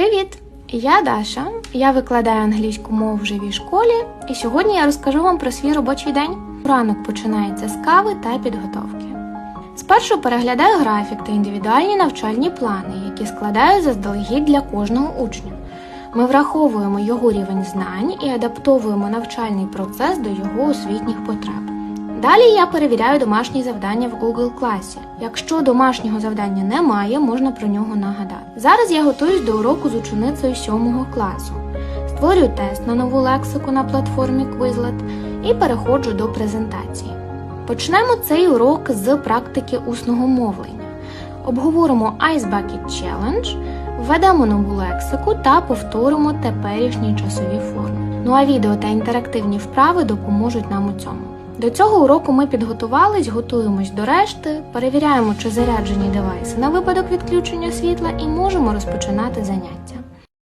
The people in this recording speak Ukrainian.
Привіт! Я Даша. Я викладаю англійську мову в живій школі, і сьогодні я розкажу вам про свій робочий день. Ранок починається з кави та підготовки. Спершу переглядаю графік та індивідуальні навчальні плани, які складаю заздалегідь для кожного учня. Ми враховуємо його рівень знань і адаптовуємо навчальний процес до його освітніх потреб. Далі я перевіряю домашні завдання в Google класі. Якщо домашнього завдання немає, можна про нього нагадати. Зараз я готуюсь до уроку з ученицею 7 класу. Створюю тест на нову лексику на платформі Quizlet і переходжу до презентації. Почнемо цей урок з практики усного мовлення. Обговоримо Ice Bucket Challenge, введемо нову лексику та повторимо теперішні часові форми. Ну а відео та інтерактивні вправи допоможуть нам у цьому. До цього уроку ми підготувались, готуємось до решти, перевіряємо, чи заряджені девайси на випадок відключення світла і можемо розпочинати заняття.